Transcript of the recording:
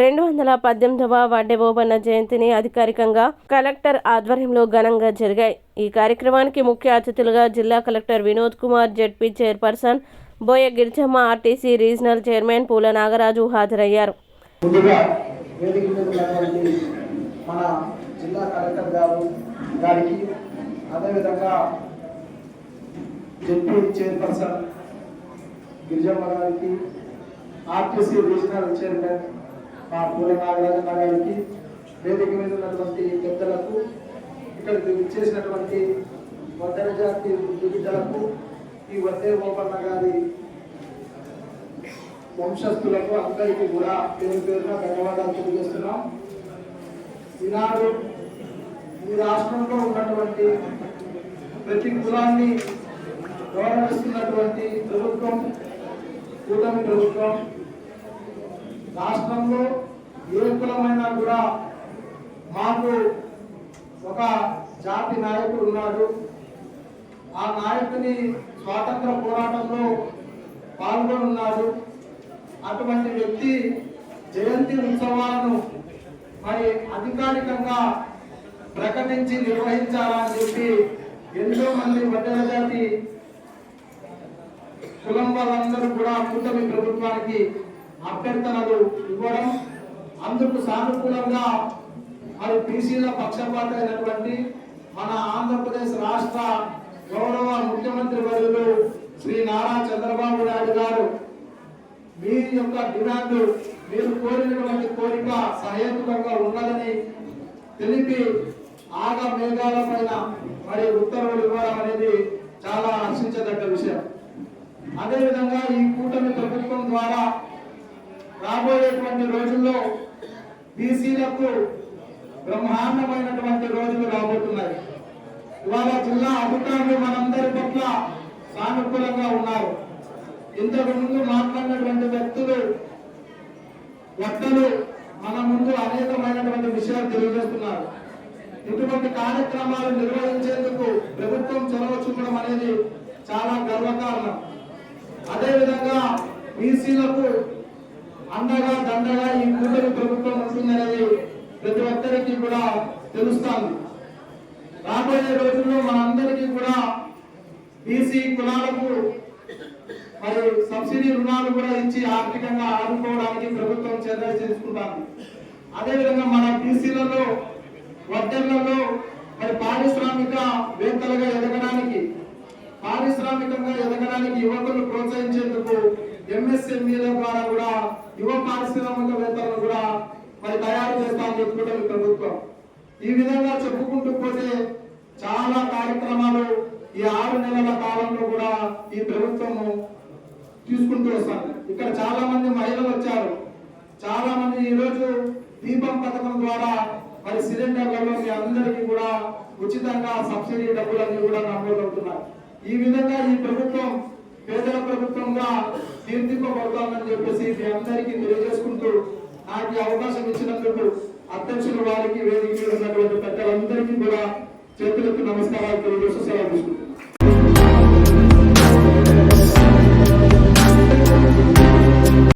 రెండు వందల పద్దెనిమిదవ వడ్డెబోబన్న జయంతిని అధికారికంగా కలెక్టర్ ఆధ్వర్యంలో ఘనంగా జరిగాయి. ఈ కార్యక్రమానికి ముఖ్య అతిథులుగా జిల్లా collector Vinod Kumar ZP chairperson Boya Girijamma RTC regional chairman Poola Nagaraju హాజరయ్యారు. మన జిల్లా కలెక్టర్ గారు గారికి అదేవిధంగా జెడ్పీ చైర్పర్సన్ గిరిజమ్మ గారికి ఆర్టీసీ రీజనల్ చైర్మన్ మా పూల నాగరాజన్న గారికి వేదిక మీద ఉన్నటువంటి పెద్దలకు ఇక్కడ ఇచ్చేసినటువంటి వద్దర జాతి బిడ్డలకు ఈ వద్దే గోపన్న గారి వంశస్థులకు అందరికీ కూడా పేరు పేరున ధన్యవాదాలు తెలియజేస్తున్నాం. ఈనాడు ఈ రాష్ట్రంలో ఉన్నటువంటి ప్రతి కులాన్ని గౌరవిస్తున్నటువంటి ప్రభుత్వం కూటమి ప్రభుత్వం రాష్ట్రంలో ఏ కులమైనా కూడా మాకు ఒక జాతి నాయకుడు ఉన్నాడు. ఆ నాయకుని స్వాతంత్ర పోరాటంలో పాల్గొనున్నాడు. అటువంటి వ్యక్తి జయంతి ఉత్సవాలను మరి అధికారికంగా ప్రకటించి నిర్వహించాలని చెప్పి ఎంతో మంది వడ్డల జాతి కులం వాళ్ళందరూ కూడా కూటమి ప్రభుత్వానికి అభ్యర్థనలు ఇవ్వడం అందుకు సానుకూలంగా మరి బీసీల పక్షపాత అయినటువంటి మన ఆంధ్రప్రదేశ్ రాష్ట్ర గౌరవ ముఖ్యమంత్రి వర్యులు శ్రీ నారా చంద్రబాబు నాయుడు గారు. మీ యొక్క డిమాండ్ మీరు కోరినటువంటి కోరిక సహేతుకంగా ఉన్నదని తెలిపి ఆగ మేఘాల పైన మరి ఉత్తర్వులు ఇవ్వడం అనేది చాలా హర్షించదగ్గ విషయం. అదేవిధంగా ఈ కూటమి ప్రభుత్వం ద్వారా రాబోయేటువంటి రోజుల్లో బీసీలకు బ్రహ్మాండమైనటువంటి రోజులు రాబోతున్నాయి. ఇవాళ జిల్లా అధికారులు మనందరి పట్ల సానుకూలంగా ఉన్నారు. ఇంతకు ముందు మాట్లాడినటువంటి వ్యక్తులు వక్తలు మన ముందు అనేకమైనటువంటి విషయాలు తెలియజేస్తున్నారు. ఇటువంటి కార్యక్రమాలు నిర్వహించేందుకు ప్రభుత్వం చొరవ చూపడం అనేది చాలా గర్వకారణం. అదేవిధంగా బీసీలకు అండగా దండగా ఈ కూటమి ప్రభుత్వం వస్తుందనేది ప్రతి ఒక్కరికి కూడా తెలుస్తాను రాబోయే రోజుల్లో మనందరికీ కూడా బీసీ కులాలకు మరి సబ్సిడీ రుణాలు కూడా ఇచ్చి ఆర్థికంగా ఆదుకోవడానికి ప్రభుత్వం చర్యలు తీసుకుంటాను అదేవిధంగా మన బీసీలలో వడ్డర్లలో మరి పారిశ్రామిక వేత్తలుగా ఎదగడానికి పారిశ్రామికంగా ఎదగడానికి యువకులు ప్రోత్సహించేందుకు ఎంఎస్ఎంఈల ద్వారా కూడా యువ పారిశ్రామికవేత్తలను కూడా మరి తయారు చేస్తామని చెప్పుకుంటుంది ప్రభుత్వం. ఈ విధంగా చెప్పుకుంటూ పోతే చాలా కార్యక్రమాలు ఈ ఆరు నెలల కాలంలో కూడా ఈ ప్రభుత్వము తీసుకుంటూ వస్తాను ఇక్కడ చాలా మంది మహిళలు వచ్చారు. చాలా మంది ఈ రోజు దీపం పథకం ద్వారా మరి సిలిండర్లలో మీ అందరికీ కూడా ఉచితంగా సబ్సిడీ డబ్బులన్నీ కూడా నమోదవుతున్నారు ఈ విధంగా ఈ ప్రభుత్వం పేదల ప్రభుత్వంగా తీర్చిపోబడతామని చెప్పేసి మీ అందరికీ తెలియజేసుకుంటూ నాకు అవకాశం ఇచ్చినందుకు అధ్యక్షుల వారికి వేదిక మీద ఉన్నటువంటి పెద్దలందరికీ కూడా చేతులకు నమస్కారాలు తెలియజేస్తూ